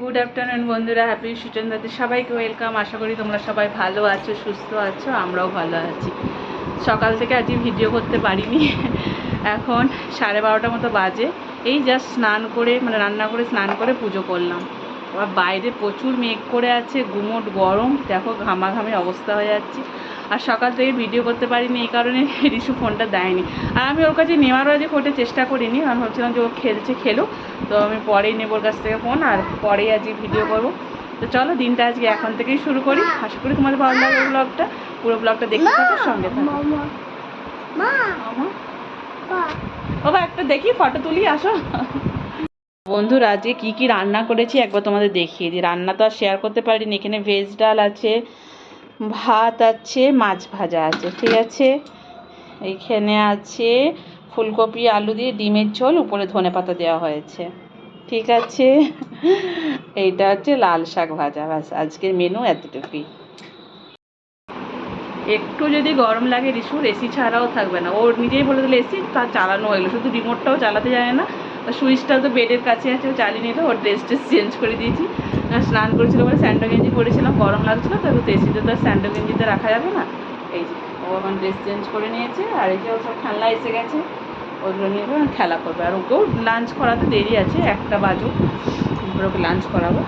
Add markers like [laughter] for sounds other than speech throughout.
Good afternoon বন্ধুরা। Happy সুচন্দাতে সবাইকে ওয়েলকাম আশা করি তোমরা সবাই ভালো আছো, সুস্থ আছো, আমরাও ভালো আছি। সকাল থেকে আজকে ভিডিও করতে পারিনি। এখন সাড়ে বারোটার মতো বাজে। এই জাস্ট স্নান করে মানে রান্না করে, স্নান করে পুজো করলাম। আবার বাইরে প্রচুর মেঘ করে আছে, গুমোট গরম। দেখো ঘামাঘামি অবস্থা হয়ে যাচ্ছে। আর সকাল থেকে ভিডিও করতে পারিনি এই কারণে রিশু ফোনটা দেয়নি। আর আমি ওর কাছে নেওয়ারও আজকে ফোনটা চেষ্টা করিনি আমি ভাবছিলাম যে ও খেলছে খেলো তো আমি পরেই নেব ওর কাছ থেকে ফোন আর পরেই আজকে ভিডিও করব। তো চলো দিনটা আজকে এখন থেকেই শুরু করি। আশা করি তোমাদের ভালো লাগবে ব্লগটা পুরো ব্লগটা দেখতে থাকো সঙ্গে থাকো। বাবা একটা দেখি ফটো তুলি আসো। বন্ধুরা আজকে কী কী রান্না করেছি একবার তোমাদের দেখিয়ে দিই। রান্না তো আর শেয়ার করতে পারিনি এখানে ভেজ ডাল আছে ভাত আছে, মাছ ভাজা আছে, ঠিক আছে? এইখানে আছে ফুলকপি, আলু দিয়ে ডিমের ঝোল, উপরে ধনে পাতা দেওয়া হয়েছে, ঠিক আছে? এইটা হচ্ছে লাল শাক ভাজা, ব্যাস, আজকের মেনু এতটুকুই। একটু যদি গরম লাগে রিসুর এসি ছাড়াও থাকবে না। ওর নিজেই বলে দিল, এসি তা চালানো হয়ে গেলো। শুধু রিমোটটাও চালাতে জানে না সুইচটা তো বেডের কাছে আছে, ও চালিয়ে নিল ওর ড্রেস ট্রেস চেঞ্জ করে দিয়েছি। স্নান করেছিল বলে স্যান্ডো গেঞ্জি পরেছিলাম, গরম লাগছিল, তো এসিতে তো স্যান্ডো গেঞ্জিতে রাখা যাবে না। এই যে, ও এখন ড্রেস চেঞ্জ করে নিয়েছে, আর এই যে ও সব খেলনা এসে গেছে, ওগুলো নিয়ে খেলা করবে। আর ওকেও লাঞ্চ করাতে দেরি আছে, একটা তারপর ওকে লাঞ্চ করাবো।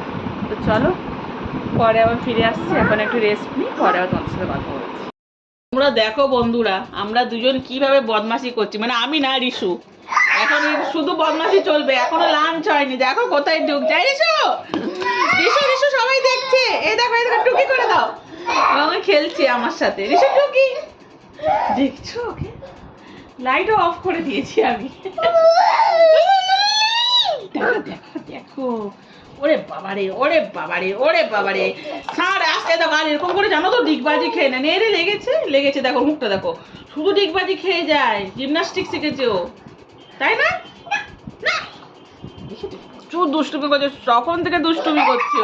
তো চলো, পরে আবার ফিরে আসছি, এখন একটু রেস্ট নিই, পরে আবার তোমার সাথে কথা বলছি। তোমরা দেখো বন্ধুরা, আমরা দুজন কীভাবে বদমাশি করছি মানে আমি না রিসু এখন শুধু বদমাশি চলবে। এখনও লাঞ্চ হয়নি। দেখো কোথায় ঢুক যাই রিসু রিসু রিসু সবাই দেখছে। এই দেখো এই দেখো, টুকি করে দাও। আমাকে খেলছে আমার সাথে। রিসু টুকি। দেখছ ওকে? লাইটও অফ করে দিয়েছি আমি। দেখো ওরে বাবারে ওরে বাবারে ওরে বাবারে। ছাড় আসতে দেখো, আর এরকম করে জানো তো, ডিগবাজি খেয়ে না নেড়ে লেগেছে লেগেছে। দেখো, মুখটা দেখো। শুধু ডিগবাজি খেয়ে যায়। জিমনাস্টিক শিখেছে ও। তাই না? প্রচুর দুষ্টুমি করছে তখন থেকে দুষ্টুমি করছে।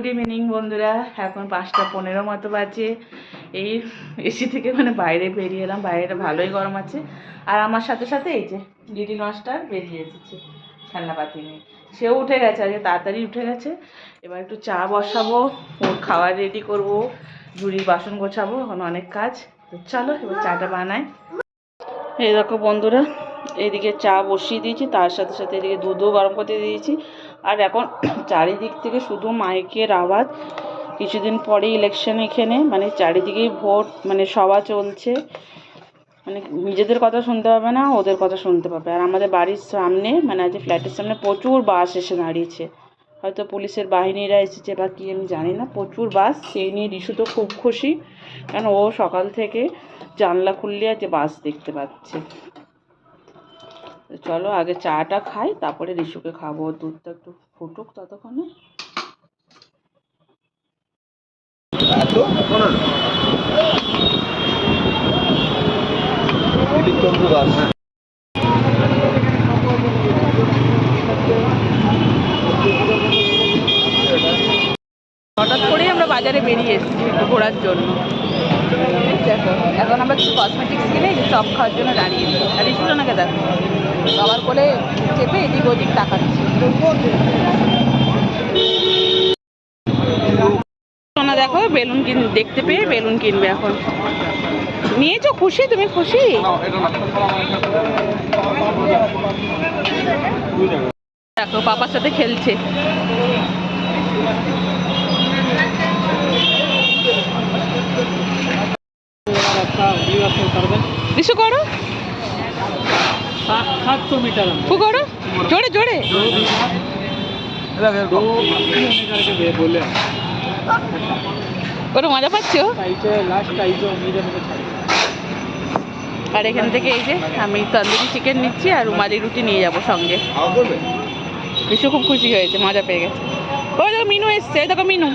গুড ইভিনিং বন্ধুরা। এখন পাঁচটা পনেরো মতো বাজে। এই এসি থেকে মানে বাইরে বেরিয়ে এলাম। বাইরে ভালোই গরম আছে। আর আমার সাথে সাথে এই যে লিটিল মাস্টার বেরিয়ে এসেছে, খেলনাপাতি নিয়ে। সেও উঠে গেছে, আজকে তাড়াতাড়ি উঠে গেছে। এবার একটু চা বসাবো, ওর খাবার রেডি করব, ঝুড়ির বাসন গোছাবো, এখন অনেক কাজ। তো চলো, এবার চাটা বানাই। এই দেখো বন্ধুরা, এইদিকে চা বসিয়ে দিয়েছি, তার সাথে সাথে এদিকে দুধও গরম করতে দিয়েছি। আর এখন [clears throat] চারিদিক থেকে শুধু মাইকের আওয়াজ। কিছুদিন পরে ইলেকশন এখানে মানে চারিদিকেই ভোট মানে সভা চলছে। মানে নিজেদের কথা শুনতে পাবে না, ওদের কথা শুনতে পাবে। আর আমাদের বাড়ির সামনে মানে আজ ফ্ল্যাটের সামনে প্রচুর বাস এসে দাঁড়িয়েছে। হয়তো পুলিশের বাহিনীরা এসেছে বা কি, আমি জানি না। প্রচুর বাস, সেই নিয়ে রিশু তো খুব খুশি। কারণ ও সকাল থেকে জানলা খুললে আছে বাস দেখতে পাচ্ছে। চলো আগে চাটা খাই, তারপরে রিশুকে খাব। দুধটা একটু ফুটুক ততক্ষণে। হঠাৎ করেই আমরা বাজারে বেরিয়ে এসেছি ঘোরার জন্য। দেখো, এখন আমরা কিছু কসমেটিক্স কিনে চপ খাওয়ার জন্য দাঁড়িয়েছি আর রিসুলানাকে দেখো? বাবার কোলে চেপে এদিক ওদিক তাকাচ্ছি সোনা দেখো, বেলুন কিন দেখতে পেয়ে বেলুন কিনবে এখন। নিয়েছো? খুশি? তুমি খুশি? দেখো, পাপার সাথে খেলছে। ದರ್ಶನ ತರದೆ ದಿಸು ಕೊಡು ಸಾತ್ ಸೋ ಮೀಟರ್ ಫು ಕೊಡು ಜೋಡೆ ಜೋಡೆ বলে ওরা মজা পাচ্ছ? আর এখান থেকে এই যে আমি তন্দুরি চিকেন নিচ্ছি আর রুমালি রুটি নিয়ে যাব সঙ্গে। বিশু খুব খুশি হয়েছে মজা পেয়ে গেছে। ওই দেখো মিনু এসছে দেখো মিনু।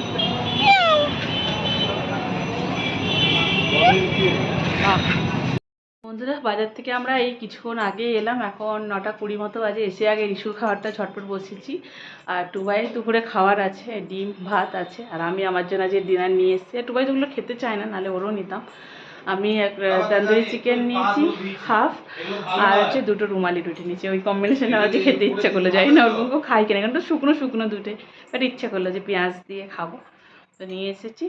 বন্ধুরা, বাজার থেকে আমরা এই কিছুক্ষণ আগে এলাম। এখন নটা কুড়ি মতো বাজে, এসে আগে রিসুর খাবারটা ঝটপট বসেছি আর টুবাই দুপুরে খাবার আছে, ডিম, ভাত আছে, আর আমি আমার জন্য যে ডিনার নিয়ে এসেছি। টুবাই যেগুলো খেতে চায় না, নাহলে ওরও নিতাম। আমি এক তন্দুরি চিকেন নিয়েছি হাফ আর হচ্ছে দুটো রুমালি রুটি নিয়েছি। ওই কম্বিনেশনটা হচ্ছে খেতে ইচ্ছা করল, যাই না ওরকম খাই কিনা, কারণ তো শুকনো শুকনো দুটে। বাট ইচ্ছা করল যে পেঁয়াজ দিয়ে খাব। তো নিয়ে এসেছি।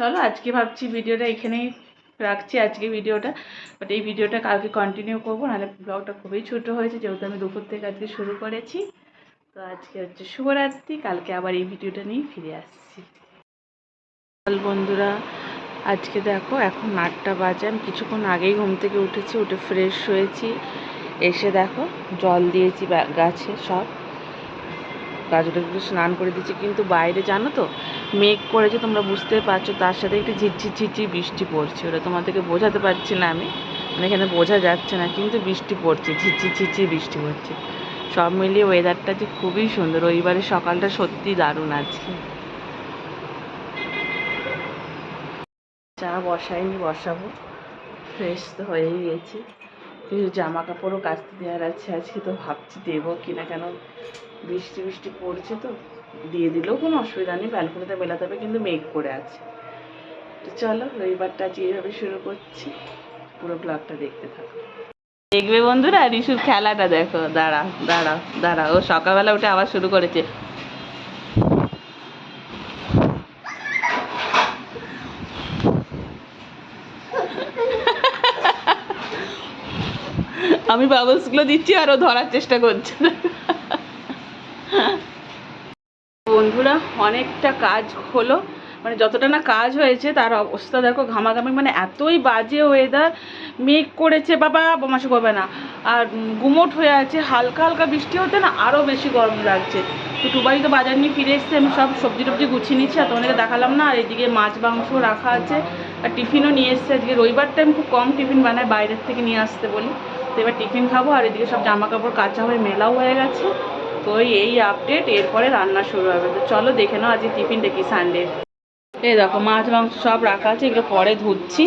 চলো, আজকে ভাবছি ভিডিওটা এখানেই রাখছি, আজকে ভিডিওটা। বাট এই ভিডিওটা কালকে কন্টিনিউ করব, নাহলে ব্লগটা খুবই ছোটো হয়েছে, যেহেতু আমি দুপুর থেকে আজকে শুরু করেছি। তো আজকে হচ্ছে শুভরাত্রি, কালকে আবার এই ভিডিওটা নিয়ে ফিরে আসছি। বন্ধুরা, আজকে দেখো, এখন আটটা বাজে, আমি কিছুক্ষণ আগেই ঘুম থেকে উঠেছি, উঠে ফ্রেশ হয়েছি। এসে দেখো, জল দিয়েছি গাছে সব। গাছগুলো একটু স্নান করে দিচ্ছি। কিন্তু বাইরে জানো তো, মেঘ করেছে, তোমরা বুঝতে পারছ, তার সাথে একটু ঝিরঝির ঝিরঝির বৃষ্টি পড়ছে। ওটা তোমাদেরকে বোঝাতে পারছি না আমি মানে এখানে বোঝা যাচ্ছে না, কিন্তু বৃষ্টি পড়ছে ঝিরঝির ঝিরঝির বৃষ্টি পড়ছে। সব মিলিয়ে ওয়েদারটা যে খুবই সুন্দর রবিবারের সকালটা সত্যি দারুণ আজকে। চা বসাইনি বসাবো। ফ্রেশ তো হয়েই গেছি। কিছু জামা কাপড়ও কাচতে দেওয়ার আছে, আজকে তো ভাবছি দেবো কিনা কেন বৃষ্টি বৃষ্টি পড়ছে তো, দিয়ে দিলেও কোনো অসুবিধা নেই ব্যালকনিতে মেলাতে হবে, কিন্তু মেঘ করে আছে। তো চলো, রবিবারটা আজ এইভাবে শুরু করছি, পুরো ব্লগটা দেখতে থাকো। দেখবে বন্ধুরা রিশুর খেলাটা দেখো, দাঁড়া দাঁড়া দাঁড়া, ও সকালবেলা উঠে আবার শুরু করেছে। আমি বাবলসগুলো দিচ্ছি আর ও ধরার চেষ্টা করছে। বন্ধুরা, অনেকটা কাজ হলো। মানে যতটা না কাজ হয়েছে, তার অবস্থা দেখো ঘামাঘামি। মানে এতই বাজে ওয়েদার মেঘ করেছে, বাবা বোমাশু করবে না। আর গুমোট হয়ে আছে, হালকা হালকা বৃষ্টি হতে না আরও বেশি গরম লাগছে। তো টুবাই তো বাজার নিয়ে ফিরে এসছে, আমি সব সবজি টবজি গুছিয়ে নিচ্ছি, আর তোমাদেরকে দেখালাম না, আর এদিকে মাছ, মাংস রাখা আছে, আর টিফিনও নিয়ে এসছে। আজকে রবিবার টাইম খুব কম টিফিন বানায়, বাইরের থেকে নিয়ে আসতে বলি। তো এবার টিফিন খাব, আর এদিকে সব জামা কাপড় কাঁচা হয়ে, মেলাও হয়ে গেছে। তো এই আপডেট এরপরে রান্না শুরু হবে। তো চলো দেখে নাও আজকে টিফিনটা কি সানডে এই দেখো, মাছ, মাংস সব রাখা আছে, এগুলো পরে ধুচ্ছি।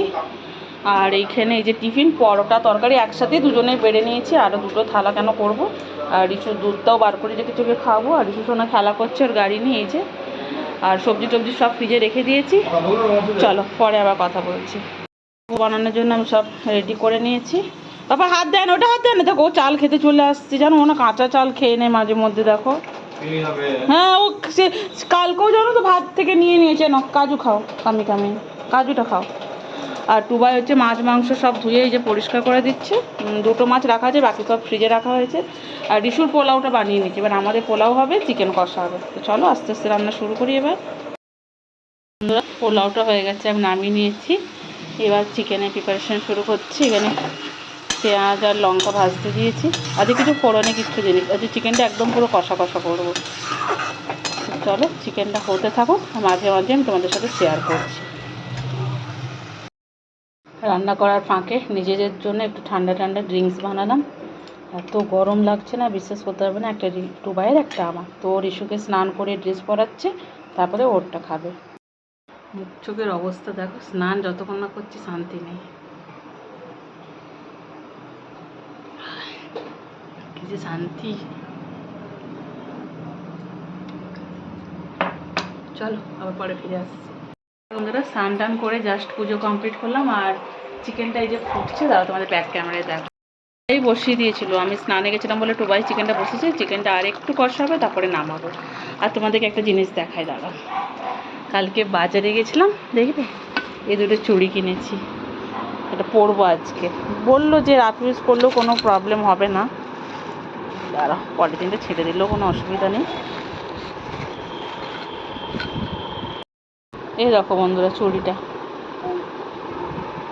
আর এইখানে এই যে টিফিন, পরোটা, তরকারি একসাথেই দুজনেই বেড়ে নিয়েছি আরও দুটো থালা কেন করব? আর রিসু দুধটাও বার করে রেখে চোখে খাব, আর রিসু সোনা খেলা করছে, ওর গাড়ি নিয়ে এই যে। আর সবজি টবজি সব ফ্রিজে রেখে দিয়েছি। চলো, পরে আবার কথা বলছি। বানানোর জন্য আমি সব রেডি করে নিয়েছি। বাবা হাত দেন ওটা হাত দেন। দেখো ও চাল খেতে চলে আসছে জানো? ও না কাঁচা চাল খেয়ে নেয় মাঝে মধ্যে দেখো। হ্যাঁ ও সে কালকেও জানো তো ভাত থেকে নিয়ে নিয়েছে। না কাজু খাও কামি কামি। কাজুটা খাও। আর টুবাই হচ্ছে মাছ মাংস সব ধুয়ে এই যে পরিষ্কার করে দিচ্ছে। দুটো মাছ রাখা আছে বাকি সব ফ্রিজে রাখা হয়েছে। আর রিসুর পোলাওটা বানিয়ে নিচ্ছি। এবার আমাদের পোলাও হবে চিকেন কষা হবে। তো চলো আস্তে আস্তে রান্না শুরু করি এবার। পোলাওটা হয়ে গেছে আমি নামিয়ে নিয়েছি। এবার চিকেনের প্রিপারেশন শুরু করছি। এখানে পেঁয়াজ আর লঙ্কা ভাজতে দিয়েছি। আজকে কিছু ফোড়নে কিছু জিনিস। আজকে চিকেনটা একদম পুরো কষা কষা করব। চলো চিকেনটা হতে থাকুক। মাঝে মাঝে আমি তোমাদের সাথে শেয়ার করছি। রান্না করার ফাঁকে নিজেদের জন্য একটু ঠান্ডা ঠান্ডা ড্রিঙ্কস বানালাম। এত গরম লাগছে না, বিশ্বাস করতে পারবে না, একটা টুবাইয়ের একটা আমার। তো ওর ইস্যুকে স্নান করে ড্রেস পরাচ্ছে, তারপরে ওরটা খাবে। মুখ চোখের অবস্থা দেখো, স্নান যতক্ষণ না করছি, শান্তি নেই। কি যে শান্তি। চলো, আবার পরে ফিরে আসছি। বন্ধুরা, স্নান টান করে জাস্ট পুজো কমপ্লিট করলাম আর চিকেনটা এই যে ফুটছে দাঁড়া তোমাদের ব্যাক ক্যামেরায় দেখো। এই বসিয়ে দিয়েছিল। আমি স্নানে গেছিলাম বলে টুবাই চিকেনটা বসেছে চিকেনটা আর একটু কষা হবে, তারপরে নামাবো। আর তোমাদেরকে একটা জিনিস দেখাই দাঁড়া কালকে বাজারে গেছিলাম, দেখবে? এই দুটো চুড়ি কিনেছি। এটা পরবো আজকে। বলল যে রাত ইউজ করলেও কোনো প্রবলেম হবে না। পরের দিনটা ছেড়ে দিলেও কোনো অসুবিধা নেই। এই দেখো বন্ধুরা চুড়িটা।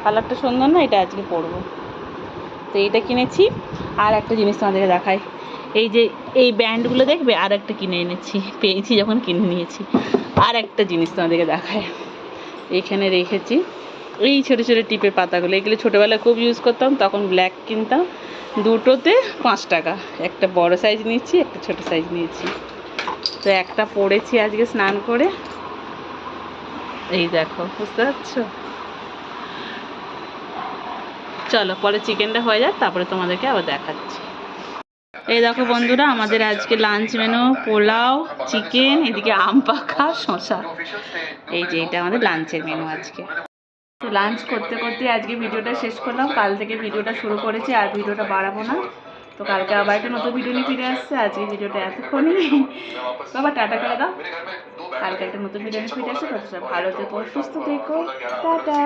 কালারটা সুন্দর না? এটা আজকে পরবো। তো এইটা কিনেছি। আর একটা জিনিস তোমাদেরকে দেখাই। এই যে এই ব্যান্ডগুলো দেখবে? আর একটা কিনে এনেছি। পেয়েছি যখন কিনে নিয়েছি। আর একটা জিনিস তোমাদেরকে দেখায় এখানে রেখেছি। এই ছোটো ছোটো টিপের পাতাগুলো। এগুলো ছোটোবেলায় খুব ইউজ করতাম, তখন ব্ল্যাক কিনতাম। দুটোতে পাঁচ টাকা। একটা বড় সাইজ নিয়েছি, একটা ছোট সাইজ নিয়েছি। তো একটা পড়েছি আজকে স্নান করে। এই দেখো, বুঝতে পারছ? চলো, পরে চিকেনটা হয়ে যাক, তারপরে তোমাদেরকে আবার দেখাচ্ছি। এই দেখো বন্ধুরা, আমাদের আজকে লাঞ্চ মেনু পোলাও চিকেন এদিকে আম পাখা শশা এই যে, এটা আমাদের লাঞ্চের মেনু আজকে। তো লাঞ্চ করতে করতে আজকে ভিডিওটা শেষ করলাম। কাল থেকে ভিডিওটা শুরু করেছি, আর ভিডিওটা বাড়াবো না। তো কালকে আবার একটা নতুন ভিডিও নিয়ে ফিরে আসছে। আজকে ভিডিওটা এতক্ষণই। বাবা, টাটা করে দাও। কালকে একটা নতুন ভিডিও নিয়ে ফিরে আসছে। ভালো থেকো, সুস্থ থেকো। টাটা।